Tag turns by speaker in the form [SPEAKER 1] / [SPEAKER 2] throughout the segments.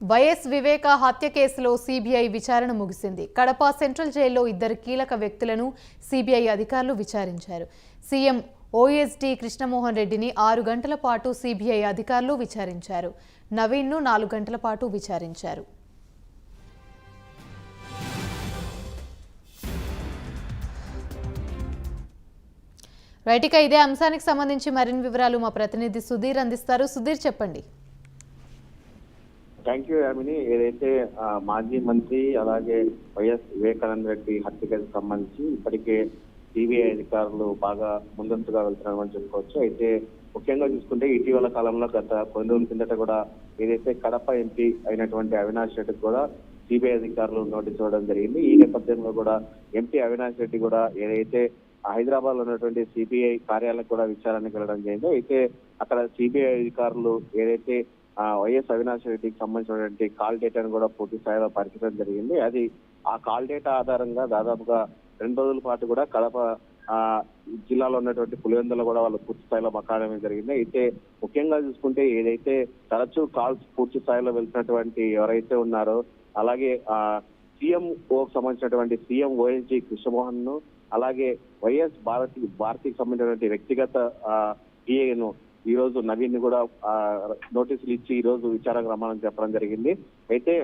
[SPEAKER 1] YS వివేక హత్య కేసులో CBI విచారణ ముగిసింది. కడప సెంట్రల్ జైల్లో ఇద్దరు కీలక వ్యక్తులను సీబీఐ అధికారులు విచారించారు. సీఎం ఓఎస్డీ కృష్ణమోహన్ రెడ్డిని ఆరు గంటల పాటు సీబీఐ అధికారులు విచారించారు. నవీన్ను నాలుగు గంటల పాటు విచారించారు. రైట్ ఇక ఇదే అంశానికి సంబంధించి మరిన్ని వివరాలు మా ప్రతినిధి సుధీర్ అందిస్తారు. సుధీర్ చెప్పండి.
[SPEAKER 2] థ్యాంక్ యూ యామిని ఏదైతే మాజీ మంత్రి అలాగే వైఎస్ వివేకానంద రెడ్డి హత్య సంబంధించి ఇప్పటికే సిబిఐ అధికారులు బాగా ముందస్తుగా వెళ్తున్నారని చెప్పుకోవచ్చు. అయితే ముఖ్యంగా చూసుకుంటే ఇటీవల కాలంలో గత కొన్ని రోజుల కిందట కూడా ఏదైతే కడప ఎంపీ అయినటువంటి అవినాష్ రెడ్డికి కూడా సిబిఐ అధికారులు నోటీస్ ఇవ్వడం జరిగింది. ఈ నేపథ్యంలో కూడా ఎంపీ అవినాష్ రెడ్డి కూడా ఏదైతే హైదరాబాద్లో ఉన్నటువంటి సిబిఐ కార్యాలయం కూడా విచారణకు వెళ్ళడం జరిగింది. అయితే అక్కడ సిబిఐ అధికారులు ఏదైతే వైఎస్ అవినాష్ రెడ్డికి సంబంధించినటువంటి కాల్ డేటాను కూడా పూర్తి స్థాయిలో పరిచయం జరిగింది. అది ఆ కాల్ డేటా ఆధారంగా దాదాపుగా రెండు రోజుల పాటు కూడా కడప జిల్లాలో ఉన్నటువంటి పులివెందులో కూడా వాళ్ళు పూర్తి స్థాయిలో మకాడమే జరిగింది. అయితే ముఖ్యంగా చూసుకుంటే ఏదైతే తరచూ కాల్స్ పూర్తి స్థాయిలో వెళ్తున్నటువంటి ఎవరైతే ఉన్నారో అలాగే ఆ సీఎం ఓకి సంబంధించినటువంటి సీఎం ఓఎన్జీ కృష్ణమోహన్ను అలాగే వైఎస్ భారతి భారతికి సంబంధించినటువంటి వ్యక్తిగత పిఏను ఈ రోజు నవీన్ని కూడా నోటీసులు ఇచ్చి ఈ రోజు విచారణకు రమ్మని చెప్పడం జరిగింది. అయితే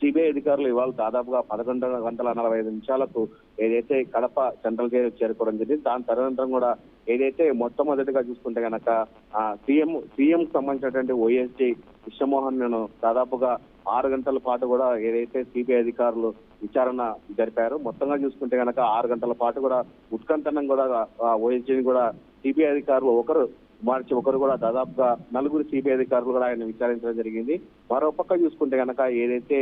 [SPEAKER 2] సిబిఐ అధికారులు ఇవాళ దాదాపుగా పదకొండు గంటల నలభై ఐదు నిమిషాలకు ఏదైతే కడప సెంట్రల్ జైలు చేరుకోవడం జరిగింది దాని తదనంతరం కూడా ఏదైతే మొట్టమొదటిగా చూసుకుంటే గనక సీఎం సీఎం సంబంధించినటువంటి ఓఎస్జీ విశ్వమోహన్ నేను దాదాపుగా ఆరు గంటల పాటు కూడా ఏదైతే సిబిఐ అధికారులు విచారణ జరిపారు మొత్తంగా చూసుకుంటే గనక ఆరు గంటల పాటు కూడా ఉత్కంఠనం కూడా ఓఎస్జీని కూడా సిబిఐ అధికారులు ఒకరు మార్చి ఒకరు కూడా దాదాపుగా నలుగురు సిబిఐ అధికారులు కూడా ఆయన విచారించడం జరిగింది. మరో పక్క చూసుకుంటే కనుక ఏదైతే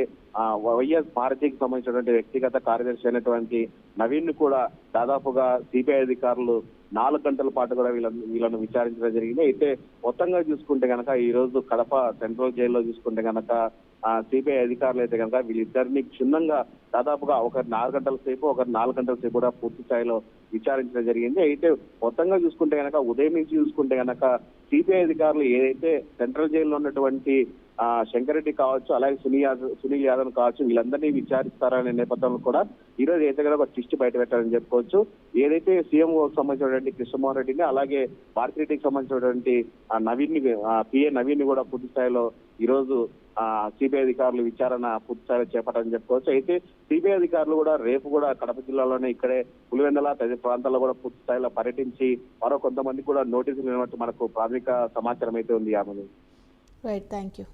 [SPEAKER 2] వైఎస్ భారతికి సంబంధించినటువంటి వ్యక్తిగత కార్యదర్శి అయినటువంటి నవీన్ను కూడా దాదాపుగా సిబిఐ అధికారులు నాలుగు గంటల పాటు కూడా వీళ్ళను వీళ్ళను విచారించడం జరిగింది. అయితే మొత్తంగా చూసుకుంటే కనుక ఈ రోజు కడప సెంట్రల్ జైల్లో చూసుకుంటే కనుక సిబిఐ అధికారులు అయితే కనుక వీళ్ళిద్దరిని క్షుణ్ణంగా దాదాపుగా ఒకరి నాలుగు గంటల సేపు ఒకరి నాలుగు గంటల సేపు కూడా పూర్తి స్థాయిలో విచారించడం జరిగింది. అయితే మొత్తంగా చూసుకుంటే కనుక ఉదయం నుంచి చూసుకుంటే కనుక సిబిఐ అధికారులు ఏదైతే సెంట్రల్ జైల్లో ఉన్నటువంటి శంకరెడ్డి కావచ్చు అలాగే సునీల్ యాదవ్ సునీల్ యాదవ్ కావచ్చు వీళ్ళందరినీ విచారిస్తారనే నేపథ్యంలో కూడా ఈ రోజు అయితే కనుక ఒక ట్విస్ట్ బయట పెట్టారని చెప్పుకోవచ్చు. ఏదైతే సీఎం సంబంధించినటువంటి కృష్ణమోహన్ రెడ్డిని అలాగే భారతి రెడ్డికి సంబంధించినటువంటి ఆ నవీన్ని పిఏ నవీన్ని కూడా పూర్తి స్థాయిలో ఈ రోజు ఆ సిబిఐ అధికారులు విచారణ పూర్తి స్థాయిలో చేపట్టారని చెప్పుకోవచ్చు. అయితే సిబిఐ అధికారులు కూడా రేపు కూడా కడప జిల్లాలోనే ఇక్కడే పులివెందల తదితర ప్రాంతాల్లో కూడా పూర్తి స్థాయిలో పర్యటించి మరో కొంతమంది కూడా నోటీసులు ఇవ్వనట్టు మనకు ప్రాథమిక సమాచారం అయితే ఉంది ఆమె
[SPEAKER 1] రైట్ థ్యాంక్ యూ